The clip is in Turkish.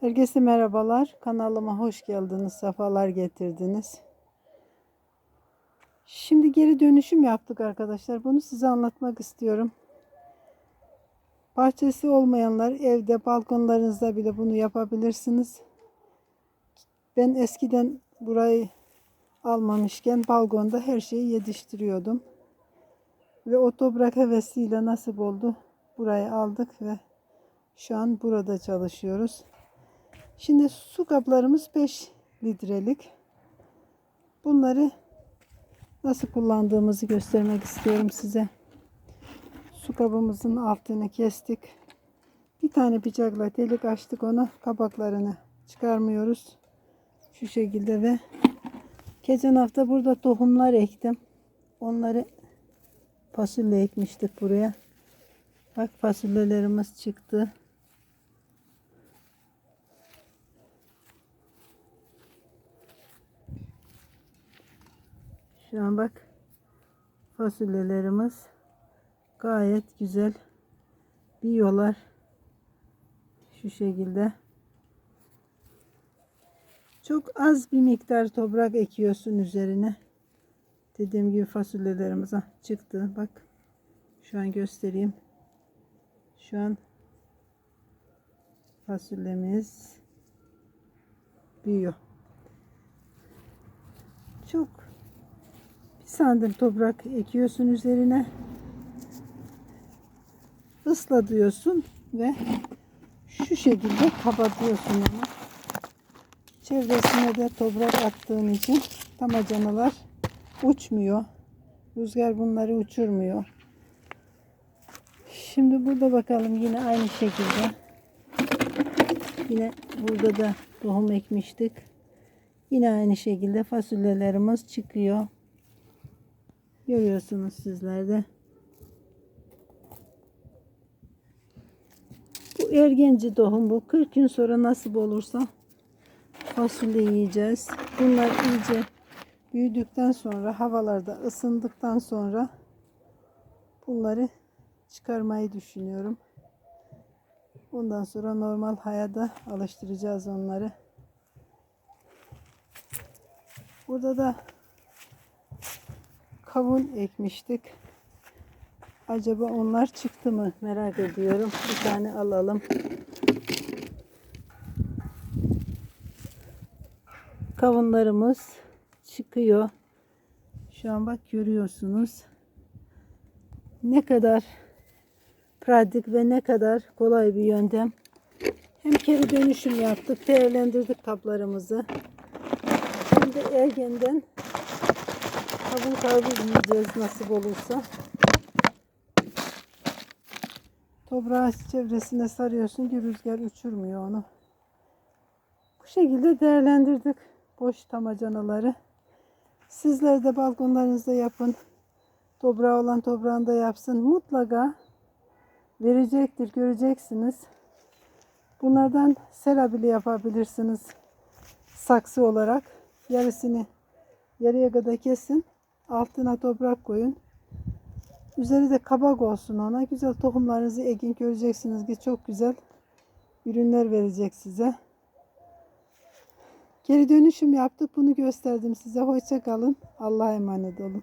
Herkese merhabalar. Kanalıma hoş geldiniz. Sefalar getirdiniz. Şimdi geri dönüşüm yaptık arkadaşlar. Bunu size anlatmak istiyorum. Bahçesi olmayanlar evde balkonlarınızda bile bunu yapabilirsiniz. Ben eskiden burayı almamışken balkonda her şeyi yetiştiriyordum. Ve o toprak hevesiyle nasip oldu. Burayı aldık ve şu an burada çalışıyoruz. Şimdi su kaplarımız 5 litrelik. Bunları nasıl kullandığımızı göstermek istiyorum size. Su kabımızın altını kestik. Bir tane bıçakla delik açtık onu. Kabaklarını çıkarmıyoruz. Şu şekilde ve geçen hafta burada tohumlar ektim. Onları fasulye ekmiştik buraya. Bak fasulyelerimiz çıktı. Şu an bak fasulyelerimiz gayet güzel büyüyorlar. Şu şekilde. Çok az bir miktar toprak ekiyorsun üzerine. Dediğim gibi fasulyelerimiz ah, çıktı. Bak şu an göstereyim. Şu an fasulyemiz büyüyor. Çok sandım toprak ekiyorsun üzerine. ıslatıyorsun ve şu şekilde kapatıyorsun onu. Çevresine de toprak attığın için damacanalar uçmuyor. Rüzgar bunları uçurmuyor. Şimdi burada bakalım yine aynı şekilde. Yine burada da tohum ekmiştik. Yine aynı şekilde fasulyelerimiz çıkıyor. Görüyorsunuz sizler de. Bu ergenci tohum bu. 40 gün sonra nasip olursa fasulye yiyeceğiz. Bunlar iyice büyüdükten sonra havalarda ısındıktan sonra bunları çıkarmayı düşünüyorum. Ondan sonra normal hayata alıştıracağız onları. Burada da kavun ekmiştik. Acaba onlar çıktı mı merak ediyorum. Bir tane alalım. Kavunlarımız çıkıyor. Şu an bak görüyorsunuz. Ne kadar pratik ve ne kadar kolay bir yöntem. Hem geri dönüşüm yaptık, değerlendirdik kaplarımızı. Hem de ergenden kavun kavrul yiyeceğiz nasip olursa. Toprağı çevresine sarıyorsun ki rüzgar uçurmuyor onu. Bu şekilde değerlendirdik boş damacanaları. Sizler de balkonlarınızda yapın. Toprağı olan toprağında yapsın. Mutlaka verecektir, göreceksiniz. Bunlardan sera bile yapabilirsiniz. Saksı olarak. Yarısını yarıya kadar kesin. Altına toprak koyun. Üzeri de kabak olsun ona. Güzel tohumlarınızı ekin göreceksiniz ki çok güzel ürünler verecek size. Geri dönüşüm yaptık. Bunu gösterdim size. Hoşça kalın. Allah'a emanet olun.